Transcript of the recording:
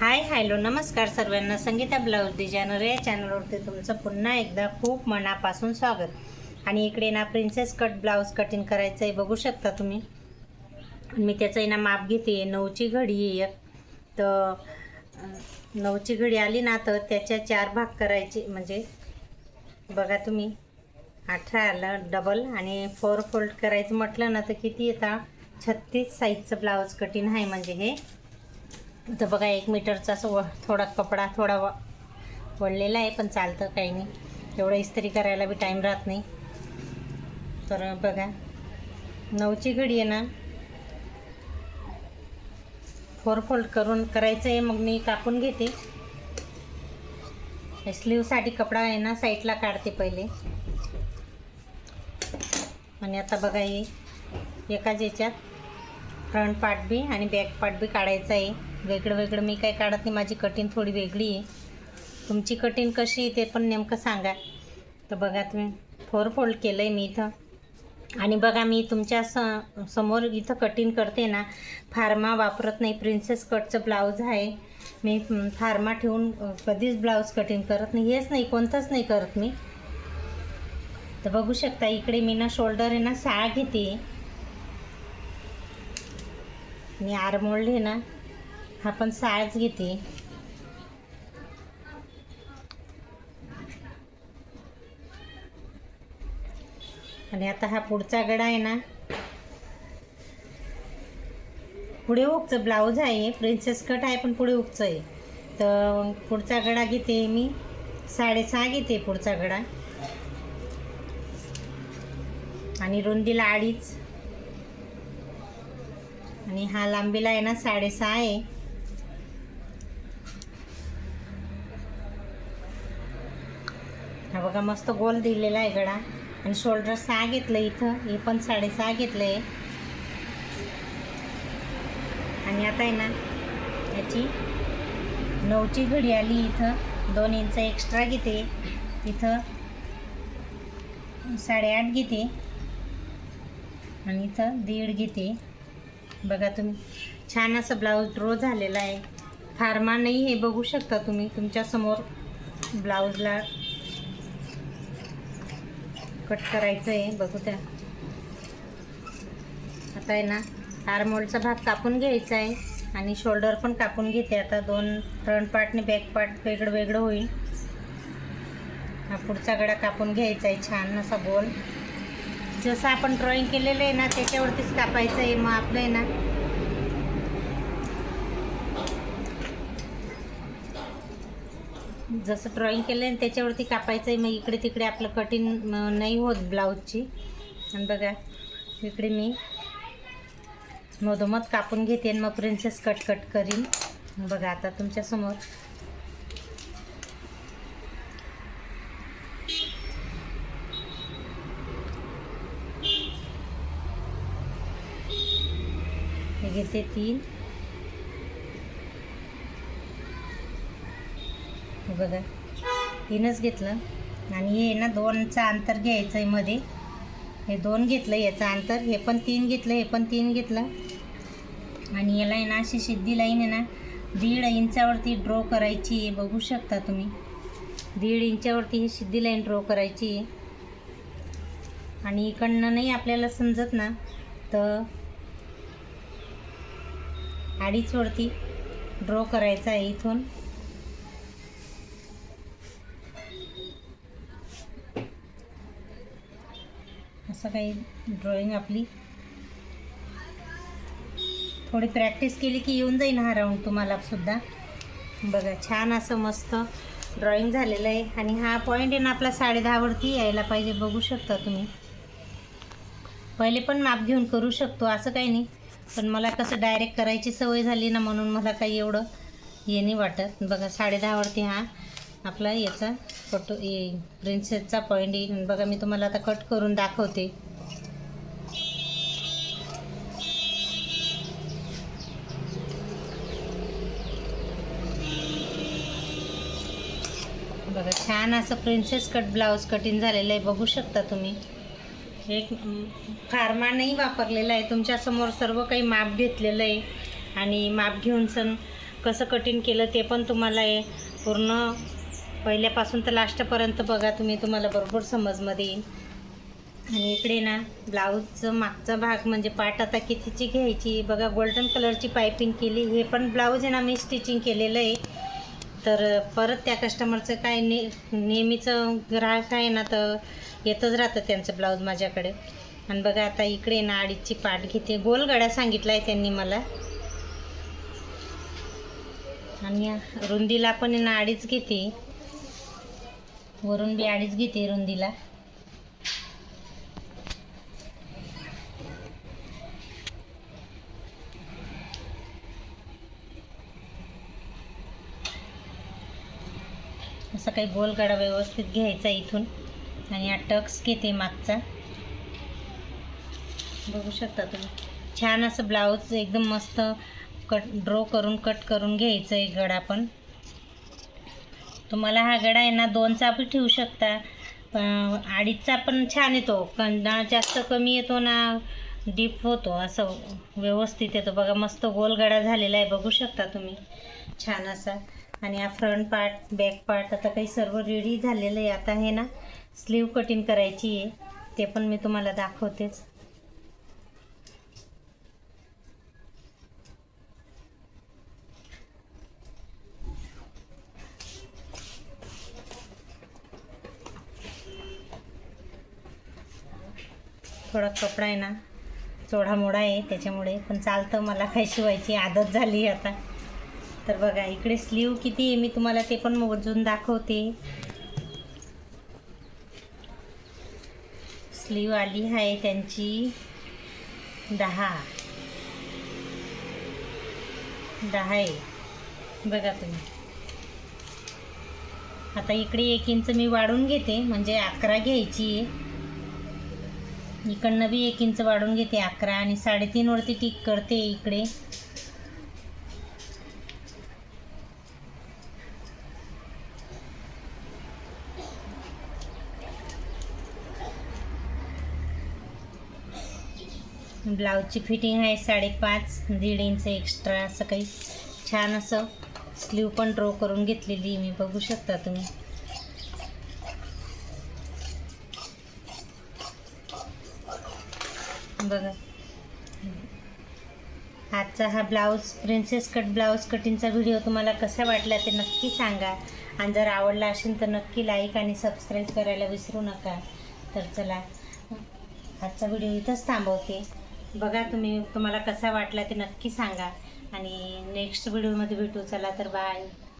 Hi hello नमस्कार सर्वांना. Sangeeta blouse designer या चॅनलवरती तुमचं पुन्हा एकदा खूप मनापासून स्वागत. आणि इकडे ना प्रिन्सेस कट ब्लाऊज कटिंग करायचं आहे बघू शकता तुम्ही. मी त्याचं आहे ना माप घेते नऊची घडी आहे एक. तर नऊची घडी आली ना तर त्याच्या चार भाग करायचे. म्हणजे बघा तुम्ही. अठरा आलं डबल आणि फोर फोल्ड करायचं म्हटलं ना तर किती येतात छत्तीस साईजचं ब्लाऊज कटिंग आहे म्हणजे हे. तर बघा एक मीटरचा सो व थोडा कपडा थोडा व वळलेला आहे पण चालतं काही नाही. एवढं इस्त्री करायला बी टाईम राहत नाही. तर बघा नऊची घडी आहे ना. फोर फोल्ड करून करायचं आहे मग मी कापून घेते. स्लीवसाठी कपडा आहे ना साईडला काढते पहिले. आणि आता बघा हे एकाच याच्यात फ्रंट पार्ट बी आणि बॅक पार्ट बी काढायचं आहे. वेगळं वेगळं. मी काय काढत नाही. माझी कटिंग थोडी वेगळी आहे. तुमची कटिंग कशी ते पण नेमकं सांगा. तर बघा तुम्ही फोर फोल्ड केलं आहे मी इथं. आणि बघा मी तुमच्या स समोर इथं कटिंग करते ना फार्मा वापरत नाही. प्रिन्सेस कटचं ब्लाऊज आहे. मी फार्मा ठेवून कधीच ब्लाऊज कटिंग करत नाही. हेच नाही कोणतंच नाही करत मी. तर बघू शकता इकडे मी ना शोल्डर आहे ना साळा घेते. मी आरमोल्ड आहे ना हा पण सहाच घेते. आणि आता हा पुढचा गडा आहे ना. पुढे उगचं ब्लाऊज आहे प्रिन्सेस कट आहे पण पुढे उगचं आहे. तर पुढचा गडा घेते मी. साडेसहा घेते पुढचा गडा. आणि रुंदीला अडीच. आणि हा लांबीला आहे ना साडेसहा आहे. हा बघा मस्त गोल दिलेला आहे गडा. आणि शोल्डर सहा घेतलं इथं. हे पण साडेसहा घेतलं. आहे आणि आता आहे ना याची नऊची घडी आली इथं. दोन इंच एक्स्ट्रा घेते. इथं साडेआठ घेते. आणि इथं दीड घेते. बघा तुम्ही छान असं ब्लाऊज ड्रो झालेला आहे. फार्मा नाही हे बघू शकता तुम्ही. तुमच्यासमोर ब्लाऊजला कट करायचं आहे बघू त्या. आता आहे ना आरमोलचा भाग कापून घ्यायचा आहे आणि शोल्डर पण कापून घेते. आता दोन फ्रंट पार्ट आणि बॅक पार्ट वेगळं वेगळं होईल. हा पुढचा गडा कापून घ्यायचा आहे छान असा गोल. जसं आपण ड्रॉइंग केलेलं आहे ना त्याच्यावरतीच कापायचं आहे मग आपलं आहे ना जसं ड्रॉईंग केलं आहे त्याच्यावरती कापायचं आहे मग इकडे तिकडे आपलं कटिंग नाही होत ब्लाऊजची आणि बघा इकडे मी मधोमध कापून घेते आणि मग प्रिन्सेस कट कट करीन. बघा आता तुमच्यासमोर हे घेते तीन. बघा. तीनच घेतलं. आणि हे ना दोनचं अंतर घ्यायचं आहे मध्ये. हे दोन घेतलं याचं अंतर. हे पण तीन घेतलं हे पण तीन घेतलं. आणि याला आहे ना अशी सिद्धी लाईन आहे ना दीड इंचावरती ड्रॉ करायची आहे. बघू शकता तुम्ही. दीड इंचावरती ही सिद्धी लाईन ड्रॉ करायची आहे. आणि इकडनं नाही आपल्याला समजत ना तर अडीचवरती ड्रॉ करायचा आहे इथून. असं काही ड्रॉइंग आपली. थोडी प्रॅक्टिस केली की येऊन जाईल हा राऊंड तुम्हाला सुद्धा. बघा छान असं मस्त ड्रॉइंग झालेलं आहे. आणि हा पॉईंट आहे ना आपला साडे दहावरती यायला पाहिजे बघू शकता तुम्ही. पहिले पण माप घेऊन करू शकतो असं काही नाही. पण मला कसं डायरेक्ट करायची सवय झाली ना म्हणून मला काही एवढं हे नाही वाटत. बघा साडे दहावरती हा आपला याचा फोटो ये प्रिन्सेसचा पॉईंट येईल. बघा मी तुम्हाला आता कट करून दाखवते. बघा छान असं प्रिन्सेस कट ब्लाऊज कटिंग झालेलं आहे. बघू शकता तुम्ही. एक फार्मा नाही वापरलेला आहे. तुमच्यासमोर सर्व काही माप घेतलेलं आहे. आणि माप घेऊन सण कसं कटिंग केलं ते पण तुम्हाला पूर्ण पहिल्यापासून तर लास्टपर्यंत बघा तुम्ही तुम्हाला बरोबर समजमध्ये येईल आणि इकडे ना ब्लाऊजचं मागचा भाग म्हणजे पाट आता कितीची घ्यायची बघा गोल्डन कलरची पायपिंग केली हे पण ब्लाऊज आहे ना मी स्टिचिंग केलेलं आहे. तर परत त्या कस्टमरचं काय ने नेहमीचं ग्राहक आहे ना तर येतच राहतं त्यांचं ब्लाऊज माझ्याकडे. आणि बघा आता इकडे ना अडीचची पाट घेते. गोल सांगितला आहे त्यांनी मला. आणि रुंदीला पण आहे ना अडीच घेते. वरून बी अडीच घेते रुंदीला. असं काही गोलगडा व्यवस्थित घ्यायचा इथून. आणि हा टक्स घेते मागचा. बघू शकता तुम्ही. छान असं ब्लाऊज एकदम मस्त कट ड्रॉ करून कट करून घ्यायचं आहे गडा पण. तुम्हाला हा गडा आहे ना दोनचा पण ठेवू शकता. पण अडीचचा पण छान येतो. कंदा जास्त कमी येतो ना डीप होतो असं व्यवस्थित येतो. बघा मस्त गोल गडा झालेला आहे. बघू शकता तुम्ही. छान असा. आणि हा फ्रंट पार्ट बॅक पार्ट आता काही सर्व रेडी झालेलं आहे. आता हे ना स्लीव कटिंग करायची आहे. ते पण मी तुम्हाला दाखवतेच. थोडा कपडा आहे ना चोढा मोडा आहे त्याच्यामुळे पण चालतं. मला काही शिवायची आदत झाली आता. तर बघा इकडे स्लीव किती आहे मी तुम्हाला ते पण मोजून दाखवते. स्लीव आली आहे त्यांची दहा. दहा आहे. बघा तुम्ही. आता इकडे एक इंच मी वाढून घेते म्हणजे अकरा घ्यायची आहे. इकडनं बी एक इंच वाढून घेते अकरा आणि साडेतीन वरती टिक करते इकडे. ब्लाऊजची फिटिंग आहे साडेपाच दीड इंच एक्स्ट्रा असं काही. छान असं स्लीव पण ड्रॉ करून घेतलेली मी बघू शकता तुम्ही. बघा. आजचा हा ब्लाऊज प्रिन्सेस कट ब्लाऊज कटिंगचा व्हिडिओ तुम्हाला कसा वाटला ते नक्की सांगा. आणि जर आवडला असेल तर नक्की लाईक आणि सबस्क्राईब करायला विसरू नका. तर चला आजचा व्हिडिओ इथंच थांबवते. बघा तुम्ही तुम्हाला कसा वाटला ते नक्की सांगा. आणि नेक्स्ट व्हिडिओमध्ये भेटू. चला तर बाय